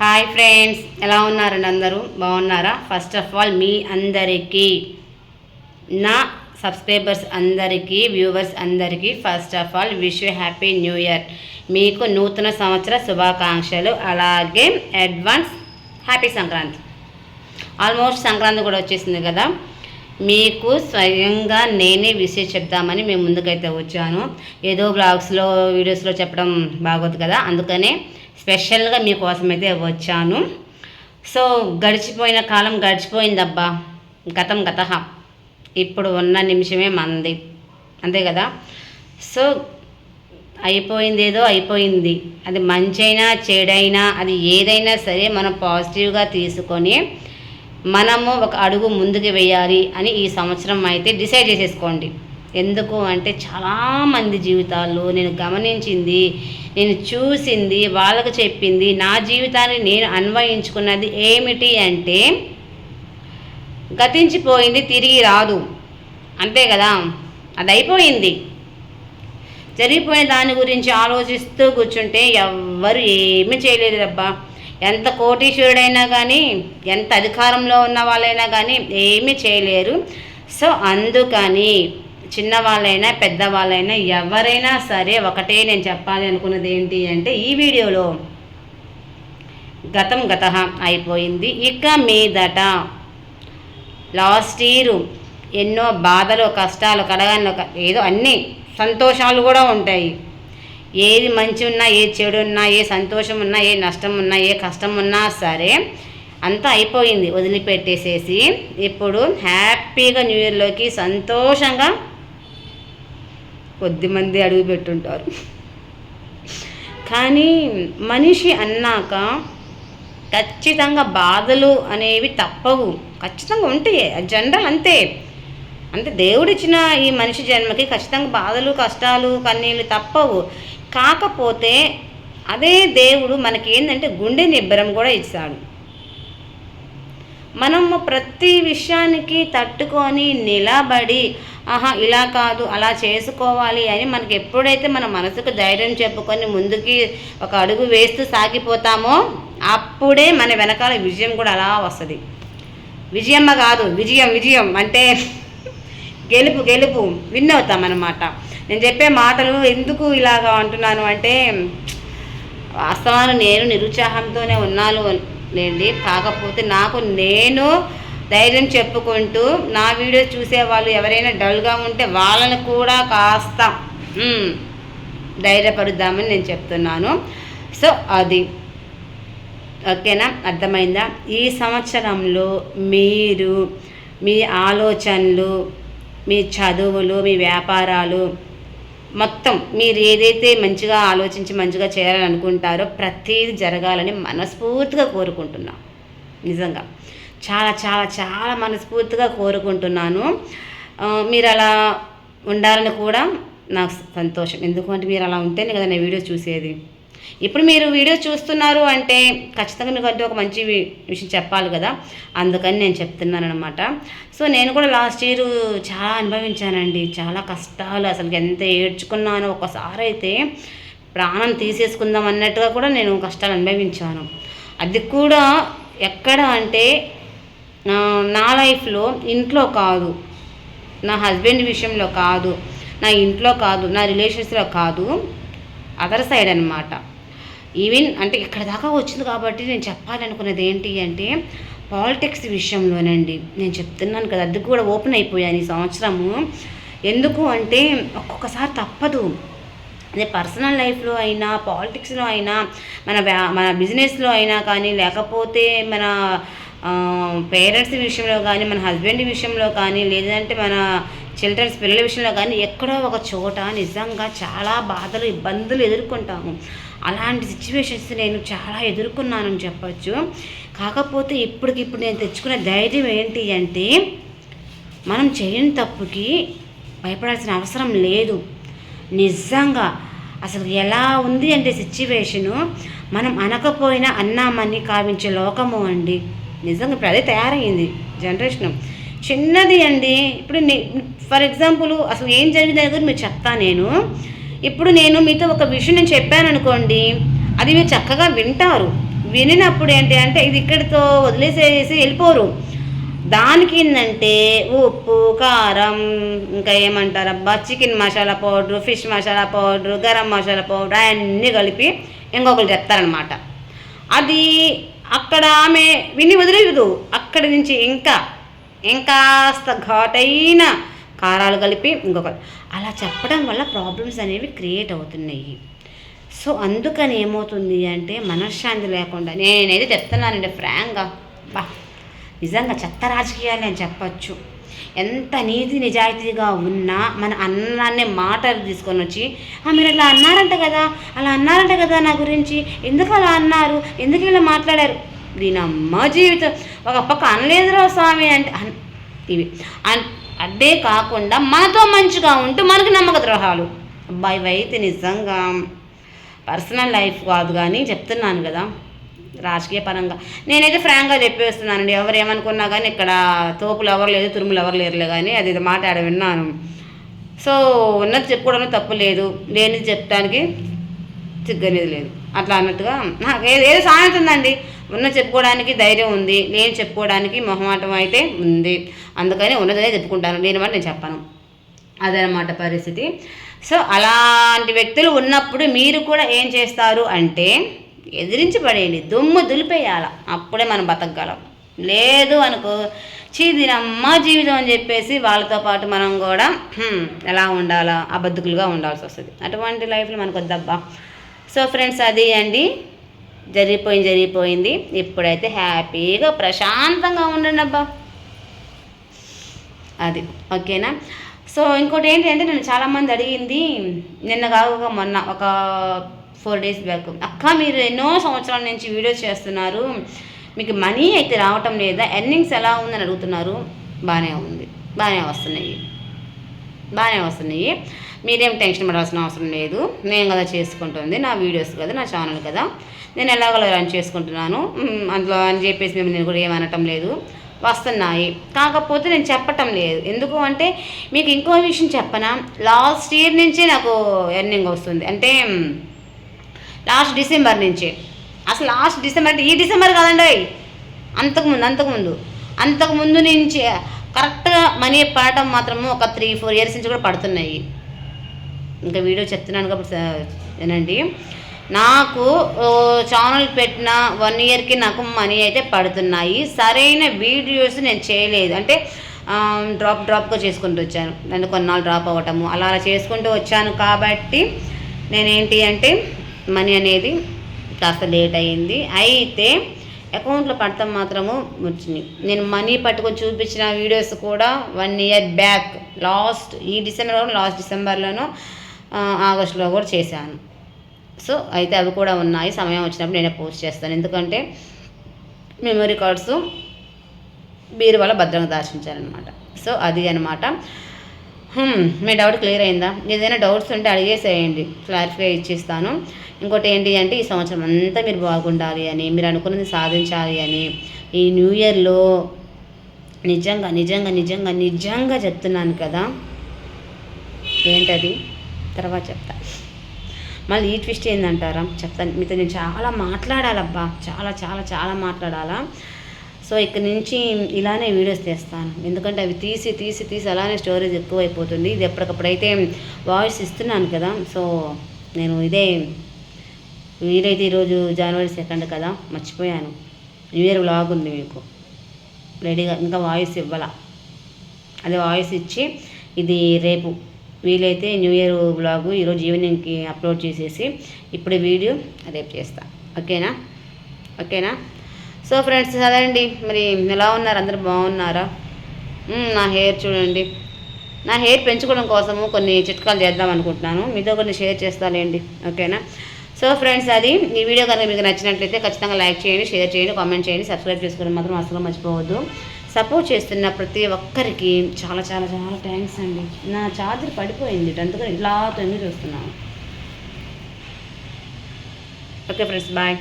Hi friends ఎలా ఉన్నారండి అందరూ? బాగున్నారా? ఫస్ట్ ఆఫ్ ఆల్ మీ అందరికీ నా సబ్స్క్రైబర్స్ అందరికీ వ్యూవర్స్ అందరికీ first of all wish you happy new year మీకు నూతన సంవత్సర శుభాకాంక్షలు అలాగే advance happy Sankranti. Almost Sankranti కూడా వచ్చేసింది కదా? మీకు స్వయంగా నేనే విషయం చెప్దామని మేము ముందుకైతే వచ్చాను. ఏదో బ్లాగ్స్లో వీడియోస్లో చెప్పడం బాగోదు కదా? అందుకనే స్పెషల్గా మీకోసం అయితే వచ్చాను. సో గడిచిపోయిన కాలం గడిచిపోయిందబ్బా. గతం గత. ఇప్పుడు ఉన్న నిమిషమే మంది. అంతే కదా? సో అయిపోయింది ఏదో అయిపోయింది. అది మంచైనా చెడైనా అది ఏదైనా సరే మనం పాజిటివ్గా తీసుకొని మనము ఒక అడుగు ముందుకు వేయాలి అని ఈ సంవత్సరం అయితే డిసైడ్ చేసేసుకోండి. ఎందుకు అంటే చాలామంది జీవితాల్లో నేను గమనించింది నేను చూసింది వాళ్ళకు చెప్పింది నా జీవితాన్ని నేను అన్వయించుకున్నది ఏమిటి అంటే గతించిపోయింది తిరిగి రాదు. అంతే కదా? అది అయిపోయింది జరిగిపోయిన దాని గురించి ఆలోచిస్తూ కూర్చుంటే ఎవ్వరు ఏమీ చేయలేరు అబ్బా ఎంత కోటీశ్వరుడైనా కానీ ఎంత అధికారంలో ఉన్న వాళ్ళైనా కానీ ఏమీ చేయలేరు. సో అందుకని చిన్నవాళ్ళైనా పెద్దవాళ్ళైనా ఎవరైనా సరే ఒకటే నేను చెప్పాలి అనుకున్నది ఏంటి అంటే ఈ వీడియోలో గతం గత అయిపోయింది. ఇక మీదట లాస్ట్ ఇయర్ ఎన్నో బాధలు కష్టాలు కడగాను ఏదో అన్నీ సంతోషాలు కూడా ఉంటాయి. ఏది మంచి ఉన్నా ఏ చెడు ఉన్నా ఏ సంతోషం ఉన్నా ఏ నష్టం ఉన్నా ఏ కష్టం ఉన్నా సరే అంతా అయిపోయింది. వదిలిపెట్టేసేసి ఇప్పుడు హ్యాపీగా న్యూ ఇయర్లోకి సంతోషంగా కొద్దిమంది అడుగు పెట్టుంటారు. కానీ మనిషి అన్నాక ఖచ్చితంగా బాధలు అనేవి తప్పవు. ఖచ్చితంగా ఉంటాయి జనరల్ అంతే. అంటే దేవుడిచ్చిన ఈ మనిషి జన్మకి ఖచ్చితంగా బాధలు కష్టాలు కన్నీళ్ళు తప్పవు. కాకపోతే అదే దేవుడు మనకి ఏంటంటే గుండె నిబ్బరం కూడా ఇచ్చాడు మనము ప్రతి విషయానికి తట్టుకొని నిలబడి ఆహా ఇలా కాదు అలా చేసుకోవాలి అని మనకి ఎప్పుడైతే మన మనసుకు ధైర్యం చెప్పుకొని ముందుకి ఒక అడుగు వేస్తూ సాగిపోతామో అప్పుడే మన వెనకాల విజయం కూడా అలా వస్తుంది. విజయమ్మ కాదు విజయం విజయం అంటే గెలుపు గెలుపు విన్ అవుతాం అన్నమాట. నేను చెప్పే మాటలు ఎందుకు ఇలాగా అంటున్నాను అంటే వాస్తవాన్ని నేను నిరుత్సాహంతోనే ఉన్నాను లేండి కాకపోతే నాకు నేను ధైర్యం చెప్పుకుంటూ నా వీడియో చూసే వాళ్ళు ఎవరైనా డల్గా ఉంటే వాళ్ళని కూడా కాస్త ధైర్యపరుద్దామని నేను చెప్తున్నాను. సో అది. ఓకేనా? అర్థమైందా? ఈ సంవత్సరంలో మీరు మీ ఆలోచనలు మీ చదువులు మీ వ్యాపారాలు మొత్తం మీరు ఏదైతే మంచిగా ఆలోచించి మంచిగా చేయాలని అనుకుంటారో ప్రతిదీ జరగాలని మనస్ఫూర్తిగా కోరుకుంటున్నా. నిజంగా. చాలా చాలా చాలా మనస్ఫూర్తిగా కోరుకుంటున్నాను. మీరు అలా ఉండాలని కూడా నాకు సంతోషం. ఎందుకంటే మీరు అలా ఉంటేనే కదా నేను వీడియో చూసేది. ఇప్పుడు మీరు వీడియో చూస్తున్నారు అంటే ఖచ్చితంగా మీకు అంటే ఒక మంచి వి- విషయం చెప్పాలి కదా. అందుకని నేను చెప్తున్నాను అనమాట సో నేను కూడా లాస్ట్ ఇయర్ చాలా అనుభవించానండి. చాలా కష్టాలు అసలు ఎంత ఏడ్చుకున్నానో ఒకసారి అయితే ప్రాణం తీసేసుకుందాం అన్నట్టుగా కూడా నేను కష్టాలు అనుభవించాను. అది కూడా ఎక్కడ అంటే నా లైఫ్లో ఇంట్లో కాదు. నా హస్బెండ్ విషయంలో కాదు. నా ఇంట్లో కాదు. నా రిలేషన్స్లో కాదు. అదర్ సైడ్ అనమాట ఈవెన్ అంటే ఇక్కడ దాకా వచ్చింది కాబట్టి నేను చెప్పాలనుకున్నది ఏంటి అంటే పాలిటిక్స్ విషయంలోనండి. నేను చెప్తున్నాను కదా అది కూడా ఓపెన్ అయిపోయాను ఈ సంవత్సరము. ఎందుకు అంటే ఒక్కొక్కసారి తప్పదు. అదే పర్సనల్ లైఫ్లో అయినా పాలిటిక్స్లో అయినా మన మన బిజినెస్లో అయినా కానీ లేకపోతే మన పేరెంట్స్ విషయంలో కానీ మన హస్బెండ్ విషయంలో కానీ లేదంటే మన చిల్డ్రన్స్ పిల్లల విషయంలో కానీ ఎక్కడో ఒక చోట నిజంగా చాలా బాధలు ఇబ్బందులు ఎదుర్కొంటాము. అలాంటి సిచ్యువేషన్స్ నేను చాలా ఎదుర్కొన్నానని చెప్పచ్చు. కాకపోతే ఇప్పటికిప్పుడు నేను తెచ్చుకున్న ధైర్యం ఏంటి అంటే మనం చేయని తప్పుకి భయపడాల్సిన అవసరం లేదు. నిజంగా అసలు ఎలా ఉంది అంటే సిచ్యువేషను మనం అనకపోయినా అన్నామని కావించే లోకము అండి. నిజంగా ఇప్పుడు అదే తయారైంది జనరేషన్ చిన్నది అండి. ఇప్పుడు ఫర్ ఎగ్జాంపుల్ అసలు ఏం జరిగింది అనేది మీరు చెప్తా నేను. ఇప్పుడు నేను మీతో ఒక విషయం నేను చెప్పాను అనుకోండి అది మీరు చక్కగా వింటారు. వినినప్పుడు ఏంటి అంటే ఇది ఇక్కడితో వదిలేసేసి వెళ్ళిపోరు. దానికి ఏంటంటే ఉప్పు కారం ఇంకా ఏమంటారు అబ్బా chicken masala powder fish masala powder garam masala powder అన్నీ కలిపి ఇంకొకరు చెప్తారనమాట అది అక్కడ ఆమె విని వదిలేదు అక్కడి నుంచి ఇంకా ఇంకాస్త ఘాటైన కారాలు కలిపి ఇంకొక అలా చెప్పడం వల్ల ప్రాబ్లమ్స్ అనేవి క్రియేట్ అవుతున్నాయి. సో అందుకని ఏమవుతుంది అంటే మనశ్శాంతి లేకుండా నేనైతే చెప్తున్నానండి ఫ్రాంక్గా బా నిజంగా చెత్త రాజకీయాలు అని చెప్పచ్చు. ఎంత నీతి నిజాయితీగా ఉన్నా మన అన్నాన్ని మాటలు తీసుకొని వచ్చి "ఆ, మీరు అలా అన్నారంట కదా అలా అన్నారంట కదా నా గురించి ఎందుకు అలా అన్నారు ఎందుకు ఇలా మాట్లాడారు? దీని అమ్మ జీవితం. ఒక పక్క అనలేదురా స్వామి అంటే అన్- ఇవి అన్- అదే కాకుండా మనతో మంచిగా ఉంటూ మనకి నమ్మక ద్రోహాలు. అబ్బాయి అయితే నిజంగా పర్సనల్ లైఫ్ కాదు కానీ చెప్తున్నాను కదా రాజకీయ పరంగా. నేనైతే ఫ్రాంక్గా చెప్పేస్తున్నానండి ఎవరు ఏమనుకున్నా కానీ ఇక్కడ తోపులు ఎవరు లేదు తురుములు ఎవరు లేరులే కానీ అది ఇది మాట ఆడ విన్నాను. సో ఉన్నది చెప్పుకోవడంలో తప్పు లేదు లేనిది చెప్పడానికి సిగ్గనేది లేదు. అట్లా అన్నట్టుగా నాకు ఏదో ఏదో సామెత ఉందండి. ఉన్న చెప్పుకోవడానికి ధైర్యం ఉంది నేను చెప్పుకోవడానికి మొహమాటం అయితే ఉంది. అందుకని ఉన్నదనే చెప్పుకుంటాను. లేని మాట నేను చెప్పను. అదనమాట పరిస్థితి. సో అలాంటి వ్యక్తులు ఉన్నప్పుడు మీరు కూడా ఏం చేస్తారు అంటే ఎదిరించి పడేయండి. దుమ్ము దులిపేయాల. అప్పుడే మనం బతకగలం. లేదు అనుకో చీదినమ్మ జీవితం అని చెప్పేసి వాళ్ళతో పాటు మనం కూడా ఎలా ఉండాలా? అబద్ధకులుగా ఉండాల్సి వస్తుంది. అటువంటి లైఫ్లో మనకు వద్దబ్బా సో ఫ్రెండ్స్ అది అండి. జరిగిపోయింది జరిగిపోయింది. ఇప్పుడైతే హ్యాపీగా ప్రశాంతంగా ఉండండి అబ్బా అది ఓకేనా? సో ఇంకోటి ఏంటి అంటే నేను చాలామంది అడిగింది నిన్న కాక మొన్న ఒక ఫోర్ డేస్ బ్యాక్. అక్క మీరు ఎన్నో సంవత్సరాల నుంచి వీడియోస్ చేస్తున్నారు. మీకు మనీ అయితే రావటం లేదా? ఎర్నింగ్స్ ఎలా ఉందని అడుగుతున్నారు. బాగానే ఉంది. బాగానే వస్తున్నాయి. బాగానే వస్తున్నాయి. మీరేం టెన్షన్ పడాల్సిన అవసరం లేదు. నేను కదా చేసుకుంటుంది నా వీడియోస్ కదా నా ఛానల్ కదా. నేను ఎలాగోలా రన్ చేసుకుంటున్నాను. అందులో అని చెప్పేసి మేము నేను కూడా ఏమనటం లేదు. వస్తున్నాయి. కాకపోతే నేను చెప్పటం లేదు. ఎందుకు అంటే మీకు ఇంకో విషయం చెప్పనా? లాస్ట్ ఇయర్ నుంచే నాకు ఎర్నింగ్ వస్తుంది. అంటే లాస్ట్ డిసెంబర్ నుంచే. అసలు లాస్ట్ డిసెంబర్ అంటే ఈ డిసెంబర్ కాదండి. అంతకుముందు అంతకుముందు. అంతకుముందు నుంచి కరెక్ట్గా మనీ పడటం మాత్రము ఒక త్రీ ఫోర్ ఇయర్స్ నుంచి కూడా పడుతున్నాయి. ఇంకా వీడియో చెప్తున్నాను కాబట్టి స- వినండి. నాకు ఛానల్ పెట్టిన వన్ ఇయర్కి నాకు మనీ అయితే పడుతున్నాయి. సరైన వీడియోస్ నేను చేయలేదు. అంటే డ్రాప్ డ్రాప్గా చేసుకుంటూ వచ్చాను. నన్ను కొన్నాళ్ళు డ్రాప్ అవ్వటము. అలా అలా చేసుకుంటూ వచ్చాను కాబట్టి నేనేంటి అంటే మనీ అనేది కాస్త లేట్ అయ్యింది. అయితే అకౌంట్లో పడతాం మాత్రము వచ్చింది నేను మనీ పట్టుకొని చూపించిన వీడియోస్ కూడా వన్ ఇయర్ బ్యాక్ లాస్ట్ ఈ డిసెంబర్ లాస్ట్ డిసెంబర్లోనూ ఆగస్టులో కూడా చేశాను. సో అయితే అవి కూడా ఉన్నాయి. సమయం వచ్చినప్పుడు నేనే పోస్ట్ చేస్తాను. ఎందుకంటే మెమరీ కార్డ్స్ బీరువాల వల్ల భద్రంగా దాచించారనమాట సో అది అనమాట మీ డౌట్ క్లియర్ అయిందా? ఏదైనా డౌట్స్ ఉంటే అడిగేసేయండి. క్లారిఫై ఇచ్చిస్తాను. ఇంకోటి ఏంటి అంటే ఈ సంవత్సరం అంతా మీరు బాగుండాలి అని మీరు అనుకున్నది సాధించాలి అని ఈ న్యూ ఇయర్లో నిజంగా నిజంగా నిజంగా నిజంగా చెప్తున్నాను కదా. ఏంటది? తర్వాత చెప్తా. మళ్ళీ ఈ ట్విస్ట్ ఏందంటారా? చెప్తాను. మీతో నేను చాలా మాట్లాడాలబ్బా. చాలా చాలా చాలా మాట్లాడాలా? సో ఇక్కడ నుంచి ఇలానే వీడియోస్ తీస్తాను. ఎందుకంటే అవి తీసి తీసి తీసి అలానే స్టోరేజ్ ఎక్కువైపోతుంది. ఇది ఎప్పటికప్పుడైతే వాయిస్ ఇస్తున్నాను కదా సో నేను ఇదే వీలైతే ఈరోజు జనవరి సెకండ్ కదా మర్చిపోయాను. న్యూ ఇయర్ వ్లాగ్ ఉంది మీకు. రెడీగా ఇంకా వాయిస్ ఇవ్వాల? అదే వాయిస్ ఇచ్చి ఇది రేపు వీలైతే న్యూ ఇయర్ బ్లాగు ఈరోజు ఈవినింగ్కి అప్లోడ్ చేసేసి ఇప్పుడు వీడియో రేపు చేస్తా. ఓకేనా? ఓకేనా? సో ఫ్రెండ్స్ అదండి మరి ఎలా ఉన్నారు? అందరు బాగున్నారా? నా హెయిర్ చూడండి. నా హెయిర్ పెంచుకోవడం కోసము కొన్ని చిట్కాలు చేద్దాం అనుకుంటున్నాను. మీతో కొన్ని షేర్ చేస్తాలేండి. ఓకేనా? సో ఫ్రెండ్స్ అది ఈ వీడియో కనుక మీకు నచ్చినట్లయితే ఖచ్చితంగా లైక్ చేయండి షేర్ చేయండి కామెంట్ చేయండి సబ్స్క్రైబ్ చేసుకోవడం మాత్రం అసలు మర్చిపోవద్దు. సపోర్ట్ చేస్తున్న ప్రతి ఒక్కరికి చాలా చాలా చాలా థ్యాంక్స్ అండి. నా ఛార్జర్ పడిపోయింది. అందుకని ఇలా తొంగి చూస్తున్నాను ఓకే ఫ్రెండ్స్ బాయ్